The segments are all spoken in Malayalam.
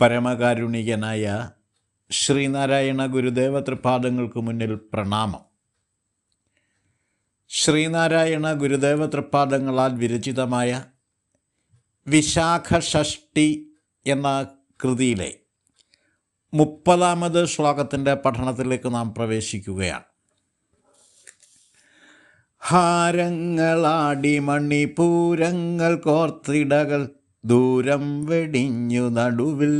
പരമകാരുണികനായ ശ്രീനാരായണ ഗുരുദേവ തൃപാദങ്ങൾക്ക് മുന്നിൽ പ്രണാമം. ശ്രീനാരായണ ഗുരുദേവ തൃപാദങ്ങളാൽ വിരചിതമായ വിശാഖ ഷഷ്ടി എന്ന കൃതിയിലെ മുപ്പതാമത് ശ്ലോകത്തിന്റെ പഠനത്തിലേക്ക് നാം പ്രവേശിക്കുകയാണ്. ഹാരങ്ങളാടി മണിപൂരങ്ങൾ കോർത്തിടകൾ ദൂരം വെടിഞ്ഞു നടുവിൽ.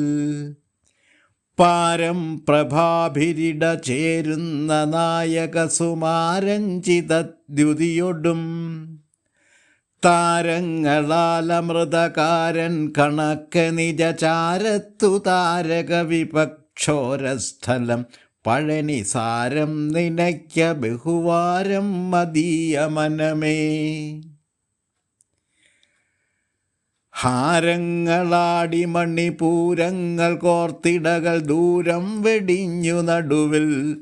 പാരം പ്രഭാഭിരിട ചേരുന്ന നായക സുമാരഞ്ചിതദ്യുതിയൊടും താരങ്ങളാലമൃതകാരൻ കണക്ക് നിജചാരത്തു താരക വിപക്ഷോരസ്ഥലം പഴനി സാരം നിനയ്ക്ക ബഹുവാരം മതിയ മനമേ ഹാരങ്ങളാടി മണിപൂരങ്ങൾ കോർത്തിടകൾ ദൂരം വെടിഞ്ഞു നടുവിൽ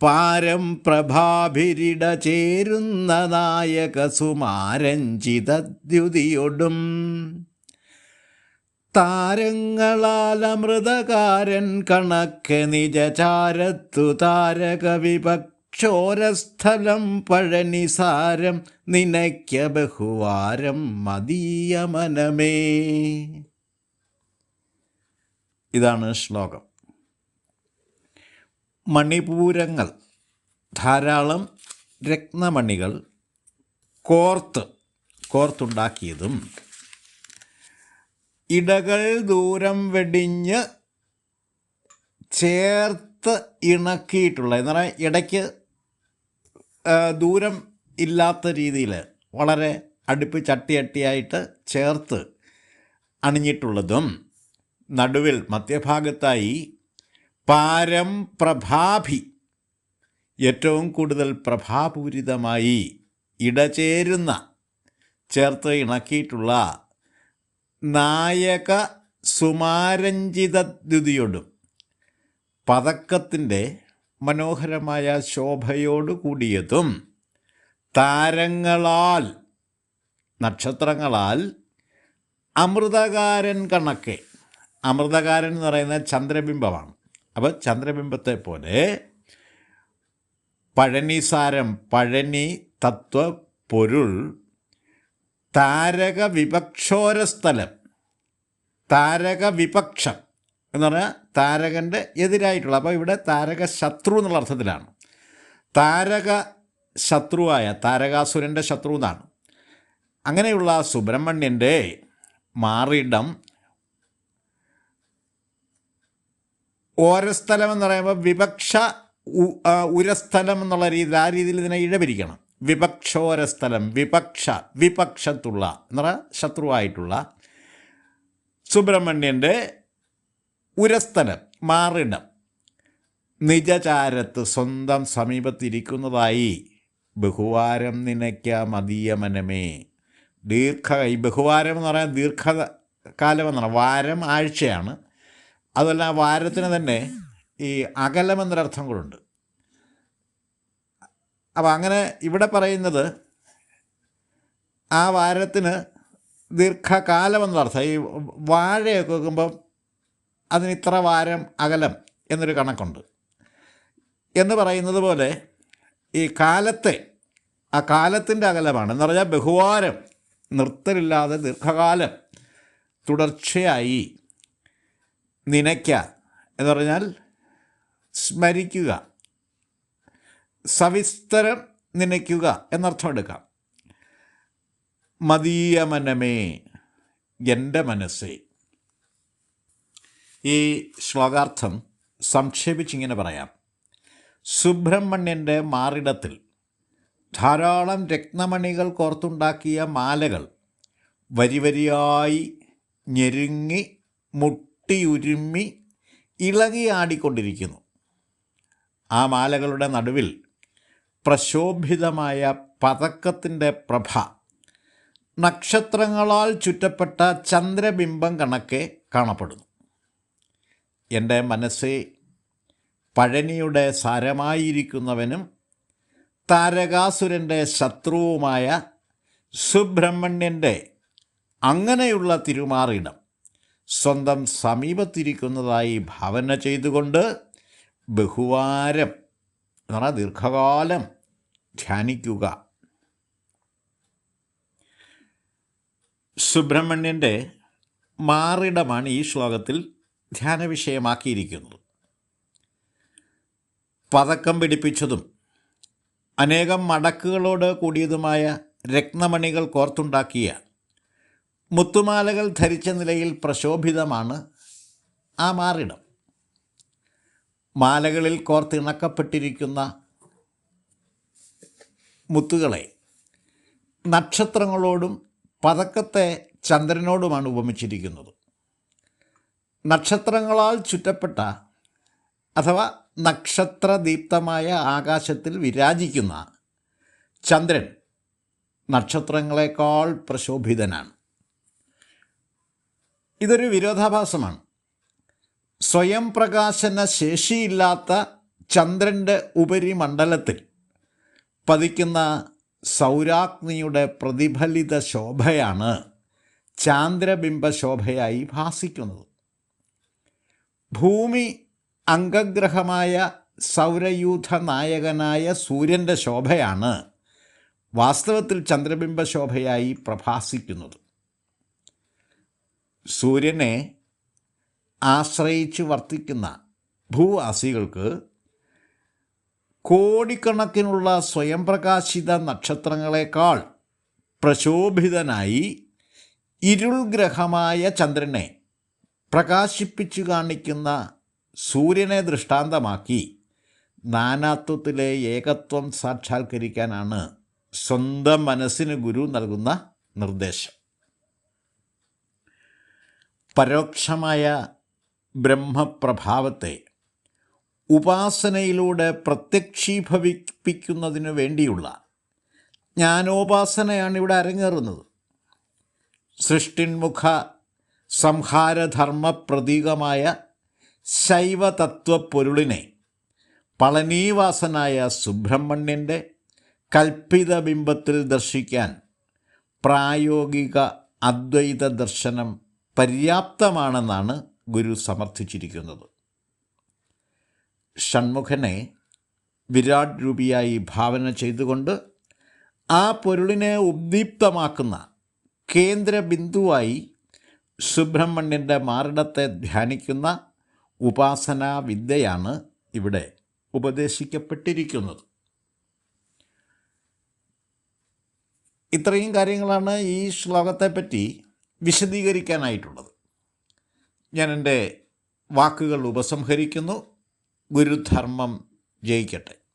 പാരം പ്രഭാഭിരിട ചേരുന്ന നായക സുമാരഞ്ചിതദ്യുതിയൊടും താരങ്ങളാൽ അമൃതകാരൻ കണക്ക് നിജചാരത്തു താരക വിപക്ഷോരസ്ഥലം പഴനിസാരം നിനയ്ക്ക ബഹുവാരം മതിയ മനമേ. ഇതാണ് ശ്ലോകം. മണിപൂരങ്ങൾ ധാരാളം രത്നമണികൾ കോർത്ത് കോർത്തുണ്ടാക്കിയതും ഇടകൾ ദൂരം വെടിഞ്ഞ് ചേർത്ത് ഇണക്കിയിട്ടുള്ള എന്ന് പറഞ്ഞാൽ ഇടയ്ക്ക് ദൂരം ഇല്ലാത്ത രീതിയിൽ വളരെ അടുപ്പ് ചട്ടിയട്ടിയായിട്ട് ചേർത്ത് അണിഞ്ഞിട്ടുള്ളതും നടുവിൽ മധ്യഭാഗത്തായി പാരം പ്രഭാഭി ഏറ്റവും കൂടുതൽ പ്രഭാപൂരിതമായി ഇടചേരുന്ന ചേർത്ത് ഇണക്കിയിട്ടുള്ള നായക സുമാരഞ്ജിതദ്യുതിയോടും പതക്കത്തിന്റെ മനോഹരമായ ശോഭയോടു കൂടിയതും താരങ്ങളാൽ നക്ഷത്രങ്ങളാൽ അമൃതകാരൻ കണക്കെ. അമൃതകാരൻ എന്ന് പറയുന്ന ചന്ദ്രബിംബമാണ്. അപ്പോൾ ചന്ദ്രബിംബത്തെ പോലെ പഴനിസാരം പഴനി തത്വ പൊരുൾ താരക വിപക്ഷോരസ്ഥലം താരക വിപക്ഷം. എന്ന് പറഞ്ഞാൽ താരകന്റെ എതിരായിട്ടുള്ള അപ്പോൾ ഇവിടെ താരക ശത്രു എന്നുള്ള അർത്ഥത്തിലാണ്. താരക ശത്രുവായ താരകാസുരന്റെ ശത്രു എന്നാണ്. അങ്ങനെയുള്ള സുബ്രഹ്മണ്യന്റെ മാറിടം ഓരസ്ഥലം എന്ന് പറയുമ്പോൾ വിപക്ഷ ഉരസ്ഥലം എന്നുള്ള രീതിയിൽ ആ രീതിയിൽ ഇതിനെ ഇഴപിരിക്കണം. വിപക്ഷോരസ്ഥലം വിപക്ഷ വിപക്ഷത്തുള്ള എന്ന് പറഞ്ഞാൽ ശത്രുവായിട്ടുള്ള സുബ്രഹ്മണ്യന്റെ ഉരസ്ഥലം മാറിണം. നിജചാരത്ത് സ്വന്തം സമീപത്തിരിക്കുന്നതായി ബഹുവാരം നിനയ്ക്ക മതിയമനമേ ദീർഘ ഈ ബഹുവാരം എന്ന് പറയാൻ ദീർഘകാലം എന്നാണ്. വാരം ആഴ്ചയാണ്. അതുമല്ല വാരത്തിന് തന്നെ ഈ അകലം എന്നൊരർത്ഥം കൂടുണ്ട് അപ്പോൾ അങ്ങനെ ഇവിടെ പറയുന്നത് ആ വാരത്തിന് ദീർഘകാലം എന്നർത്ഥം ഈ വാഴയൊക്കെ വെക്കുമ്പം അതിന് ഇത്ര വാരം അകലം എന്നൊരു കണക്കുണ്ട്. എന്ന് പറയുന്നത് പോലെ ഈ കാലത്തെ ആ കാലത്തിന്റെ അകലമാണ്. എന്ന് പറഞ്ഞാൽ ബഹുവാരം നിർത്തലില്ലാതെ ദീർഘകാലം തുടർച്ചയായി നനയ്ക്ക എന്ന് പറഞ്ഞാൽ സ്മരിക്കുക സവിസ്തരം നനയ്ക്കുക എന്നർത്ഥം എടുക്കാം. മതീയ മനമേ എന്റെ മനസ്സേ ഈ ശ്ലോകാർത്ഥം സംക്ഷേപിച്ചിങ്ങനെ പറയാം. സുബ്രഹ്മണ്യന്റെ മാറിടത്തിൽ ധാരാളം രത്നമണികൾ കോർത്തുണ്ടാക്കിയ മാലകൾ വരിവരിയായി ഞെരുങ്ങി മുട്ടിയുരുമ്മി ഇളകിയാടിക്കൊണ്ടിരിക്കുന്നു ആ മാലകളുടെ നടുവിൽ പ്രശോഭിതമായ പതക്കത്തിന്റെ പ്രഭ നക്ഷത്രങ്ങളാൽ ചുറ്റപ്പെട്ട ചന്ദ്രബിംബം കണക്കെ കാണപ്പെടുന്നു. എന്റെ മനസ്സേ പഴനിയുടെ സാരമായിരിക്കുന്നവനും താരകാസുരന്റെ ശത്രുവുമായ സുബ്രഹ്മണ്യന്റെ അങ്ങനെയുള്ള തിരുമാറിടം സ്വന്തം സമീപത്തിരിക്കുന്നതായി ഭാവന ചെയ്തുകൊണ്ട് ബഹുവാരം എന്ന് പറഞ്ഞാൽ ദീർഘകാലം ധ്യാനിക്കുക. സുബ്രഹ്മണ്യന്റെ മാറിടമാണ് ഈ ശ്ലോകത്തിൽ ധ്യാന വിഷയമാക്കിയിരിക്കുന്നത് പതക്കം പിടിപ്പിച്ചതും അനേകം മടക്കുകളോട് കൂടിയതുമായ രക്തമണികൾ കോർത്തുണ്ടാക്കിയ മുത്തുമാലകൾ ധരിച്ച നിലയിൽ പ്രശോഭിതമാണ് ആ മാറിടം. മാലകളിൽ കോർത്തിണക്കപ്പെട്ടിരിക്കുന്ന മുത്തുകളെ നക്ഷത്രങ്ങളോടും പതക്കത്തെ ചന്ദ്രനോടുമാണ് ഉപമിച്ചിരിക്കുന്നത്. നക്ഷത്രങ്ങളാൽ ചുറ്റപ്പെട്ട അഥവാ നക്ഷത്രദീപ്തമായ ആകാശത്തിൽ വിരാജിക്കുന്ന ചന്ദ്രൻ നക്ഷത്രങ്ങളെക്കാൾ പ്രശോഭിതനാണ്. ഇതൊരു വിരോധാഭാസമാണ്. സ്വയം പ്രകാശന ശേഷിയില്ലാത്ത ചന്ദ്രന്റെ ഉപരിമണ്ഡലത്തിൽ പതിക്കുന്ന സൗരാഗ്നിയുടെ പ്രതിഫലിത ശോഭയാണ് ചാന്ദ്രബിംബ ശോഭയായി ഭാസിക്കുന്നത്. ഭൂമി അംഗഗ്രഹമായ സൗരയൂഥ നായകനായ സൂര്യന്റെ ശോഭയാണ് വാസ്തവത്തിൽ ചന്ദ്രബിംബ ശോഭയായി പ്രഭാസിക്കുന്നത്. സൂര്യനെ ആശ്രയിച്ച് വർത്തിക്കുന്ന ഭൂവാസികൾക്ക് കോടിക്കണക്കിനുള്ള സ്വയം പ്രകാശിത നക്ഷത്രങ്ങളെക്കാൾ പ്രശോഭിതനായി ഇരുൾ ഗ്രഹമായ ചന്ദ്രനെ പ്രകാശിപ്പിച്ചു കാണിക്കുന്ന സൂര്യനെ ദൃഷ്ടാന്തമാക്കി നാനാത്വത്തിലെ ഏകത്വം സാക്ഷാത്കരിക്കാനാണ് സ്വന്തം മനസ്സിന് ഗുരു നൽകുന്ന നിർദ്ദേശം. പരോക്ഷമായ ബ്രഹ്മപ്രഭാവത്തെ ഉപാസനയിലൂടെ പ്രത്യക്ഷീഭവിപ്പിക്കുന്നതിനു വേണ്ടിയുള്ള ജ്ഞാനോപാസനയാണ് ഇവിടെ അരങ്ങേറുന്നത്. സൃഷ്ടിന്മുഖ സംഹാരധർമ്മ പ്രതീകമായ ശൈവതത്വപ്പൊരുളിനെ പളനീവാസനായ സുബ്രഹ്മണ്യന്റെ കൽപ്പിത ബിംബത്തിൽ ദർശിക്കാൻ പ്രായോഗിക അദ്വൈത ദർശനം പര്യാപ്തമാണെന്നാണ് ഗുരു സമർത്ഥിച്ചിരിക്കുന്നത്. ഷൺമുഖനെ വിരാട് രൂപിയായി ഭാവന ചെയ്തുകൊണ്ട് ആ പൊരുളിനെ ഉദ്ദീപ്തമാക്കുന്ന കേന്ദ്ര ബിന്ദുവായി സുബ്രഹ്മണ്യന്റെ മാറിടത്തെ ധ്യാനിക്കുന്ന ഉപാസനാ വിദ്യയാണ് ഇവിടെ ഉപദേശിക്കപ്പെട്ടിരിക്കുന്നത്. ഇത്രയും കാര്യങ്ങളാണ് ഈ ശ്ലോകത്തെപ്പറ്റി വിശദീകരിക്കാനായിട്ടുള്ളത്. ഞാൻ എന്റെ വാക്കുകൾ ഉപസംഹരിക്കുന്നു. ഗുരുധർമ്മം ജയിക്കട്ടെ.